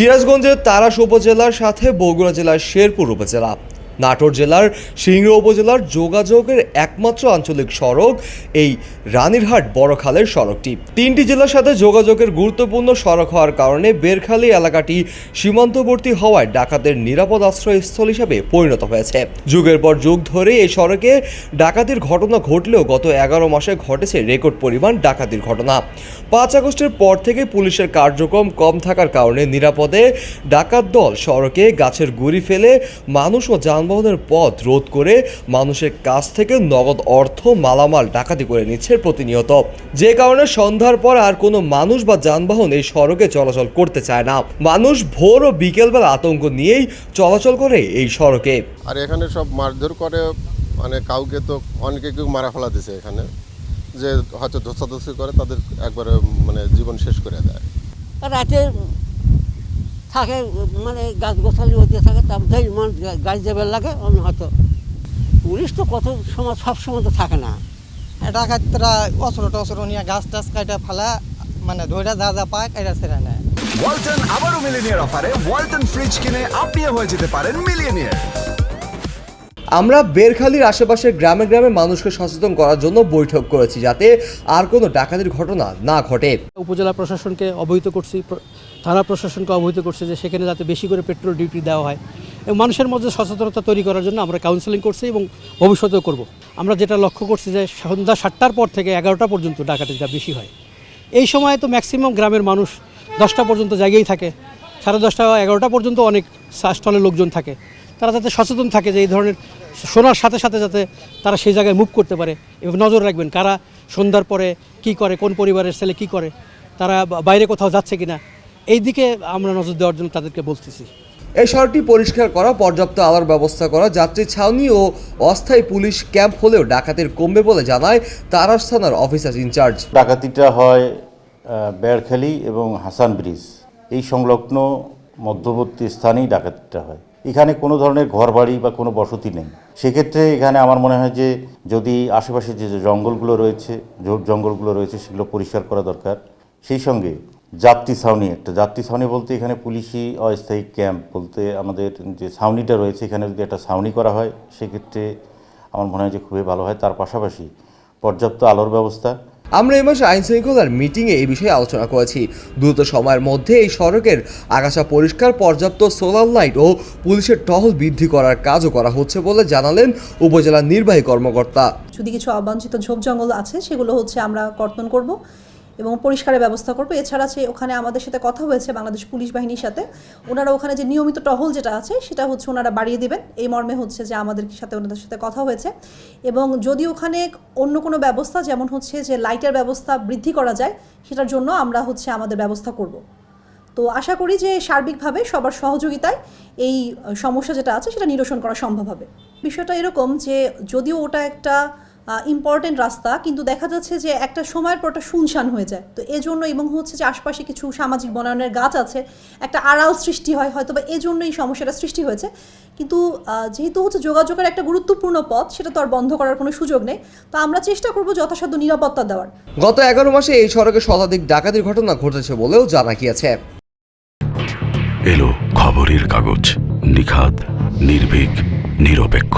সিরাজগঞ্জের তারাশ উপজেলার সাথে বগুড়া জেলার শেরপুর উপজেলা। নাটোর জেলার সিংড়া উপজেলার যোগাযোগের একমাত্র আঞ্চলিক সড়ক এই রানীরহাট বড়খালের সড়কটি। তিনটি জেলার সাথে যোগাযোগের গুরুত্বপূর্ণ সড়ক হওয়ার কারণে বেরখালি এলাকাটি সীমান্তবর্তী হওয়ায় ডাকাতের নিরাপদ আশ্রয়স্থল হিসাবে পরিণত হয়েছে। যুগের পর যুগ ধরে এই সড়কে ডাকাতির ঘটনা ঘটলেও গত এগারো মাসে ঘটেছে রেকর্ড পরিমাণ ডাকাতির ঘটনা। পাঁচ আগস্টের পর থেকে পুলিশের কার্যক্রম কম থাকার কারণে নিরাপদে ডাকাত দল সড়কে গাছের গুড়ি ফেলে মানুষ ও যানবাহনের পথ রোধ করে মানুষের কাছ থেকে নগদ অর্থ মালামাল ডাকাতি করে নিচ্ছে প্রতিনিয়ত। যে কারণে সন্ধ্যার পর আর কোনো মানুষ বা যানবাহন এই সড়কে চলাচল করতে চায় না। মানুষ ভোর ও বিকেলবেলা আতঙ্ক নিয়েই চলাচল করে এই সড়কে। আর এখানে সব মারধর করে মানে কাউকে তো অনেকে কেউ মারা ফেলা দিছে এখানে। যে হয়তো ধস্তাধস্তি করে তাদের একবারে মানে জীবন শেষ করে দেয়। রাতে থাকে মানে গাছ গোছালি হতে থাকে তারপরে মানুষ গাড়ি যাবার লাগে অন্য হয়তো। পুলিশ তো কত সময় সব সময় তো থাকে না। ডাকাতরা অস্ত্র টস্ত্র নিয়ে গাছ টাছ কাটা ফেলা মানে ধৈর্য যা যা পায় কাটা সেরা নেয়। ওয়ালটন আবারও মিলিনিয়ার অফারে ওয়ালটন ফ্রিজ কিনে আপনিও হয়ে যেতে পারেন মিলিয়নিয়ার। আমরা বেরখালির আশেপাশের গ্রামে গ্রামে মানুষকে সচেতন করার জন্য বৈঠক করেছি যাতে আর কোনো ডাকাতির ঘটনা না ঘটে। উপজেলা প্রশাসনকে অবহিত করছি থানা প্রশাসনকে অবহিত করছি যে সেখানে যাতে বেশি করে পেট্রোল ডিউটি দেওয়া হয় এবং মানুষের মধ্যে সচেতনতা তৈরি করার জন্য আমরা কাউন্সেলিং করছি এবং ভবিষ্যতেও করব। আমরা যেটা লক্ষ্য করছি যে সন্ধ্যা সাতটার পর থেকে এগারোটা পর্যন্ত ডাকাতিটা বেশি হয়। এই সময় তো ম্যাক্সিমাম গ্রামের মানুষ দশটা পর্যন্ত জায়গায় থাকে, সাড়ে দশটা এগারোটা পর্যন্ত অনেক স্থলে লোকজন থাকে। তারা যাতে সচেতন থাকে যে এই ধরনের শোনার সাথে সাথে যাতে তারা সেই জায়গায় মুভ করতে পারে। এবং নজর রাখবেন কারা সন্ধ্যার পরে কি করে কোন পরিবারের ছেলে কি করে তারা বাইরে কোথাও যাচ্ছে কিনা। এই দিকে আমরা নজর দেওয়ার জন্য তাদেরকে বলতেছি। এই শহরটি পরিষ্কার করা পর্যাপ্ত আলোর ব্যবস্থা করা। যাত্রী ছাউনি ও অস্থায়ী পুলিশ ক্যাম্প হলেও ডাকাতির কমবে বলে জানায় তারাস থানার অফিসার ইনচার্জ। ডাকাতিটা হয় বেড়খালি এবং হাসান ব্রিজ এই সংলগ্ন মধ্যবর্তী স্থানেই ডাকাতিটা হয়। এখানে কোনো ধরনের ঘরবাড়ি বা কোনো বসতি নেই। সেক্ষেত্রে এখানে আমার মনে হয় যে যদি আশেপাশে যে জঙ্গলগুলো রয়েছে জঙ্গলগুলো রয়েছে, সেগুলো পরিষ্কার করা দরকার। সেই সঙ্গে যাত্রী ছাউনি একটা। যাত্রী ছাউনি বলতে এখানে পুলিশি অস্থায়ী ক্যাম্প বলতে আমাদের যে ছাউনিটা রয়েছে, এখানে যদি একটা ছাউনি করা হয়, সেক্ষেত্রে আমার মনে হয় যে খুবই ভালো হয়। তার পাশাপাশি পর্যাপ্ত আলোর ব্যবস্থা। আমরা এই মাসে আইন শৃঙ্খলার মিটিংয়ে এই বিষয়ে আলোচনা করেছি। দ্রুত সময়ের মধ্যে এই সড়কের আগাছা পরিষ্কার, পর্যাপ্ত সোলার লাইট ও পুলিশের টহল বৃদ্ধি করার কাজও করা হচ্ছে বলে জানালেন উপজেলা নির্বাহী কর্মকর্তা। যদি কিছু অবাঞ্ছিত ঝোপ জঙ্গল আছে, সেগুলো হচ্ছে আমরা কর্তন করব। এবং পরিষ্কারের ব্যবস্থা করব। এছাড়া আছে ওখানে আমাদের সাথে কথা হয়েছে বাংলাদেশ পুলিশ বাহিনীর সাথে, ওনারা ওখানে যে নিয়মিত টহল যেটা আছে, সেটা হচ্ছে ওনারা বাড়িয়ে দেবেন। এই মর্মে হচ্ছে যে আমাদের সাথে ওনাদের সাথে কথা হয়েছে। এবং যদি ওখানে অন্য কোনো ব্যবস্থা, যেমন হচ্ছে যে লাইটের ব্যবস্থা বৃদ্ধি করা যায়, সেটার জন্য আমরা হচ্ছে আমাদের ব্যবস্থা করব। তো আশা করি যে সার্বিকভাবে সবার সহযোগিতায় এই সমস্যা যেটা আছে, সেটা নিরসন করা সম্ভব হবে। বিষয়টা এরকম যে যদিও ওটা একটা ইম্পর্টেন্ট রাস্তা কিন্তু দেখা যাচ্ছে যে একটা সময়ের পর ওটা শুনশান হয়ে যায়। তো এজন্য এবং হচ্ছে যে আশপাশে কিছু সামাজিক বনায়নের গাছ আছে একটা আড়াল সৃষ্টি হয় হয়তো বা এজন্য এই সমস্যাটা সৃষ্টি হয়েছে। কিন্তু যেহেতু হচ্ছে যোগাযোগের একটা গুরুত্বপূর্ণ পথ সেটা তো আর বন্ধ করার কোনো সুযোগ নেই। তো আমরা চেষ্টা করব যথাসাধ্য নিরাপত্তা দেওয়ার। গত এগারো মাসে এই সড়কে শতাধিক ডাকাতির ঘটনা ঘটেছে বলেও জানা গিয়েছে। এলো খবরের কাগজ নিখাদ নির্ভীক নিরপেক্ষ।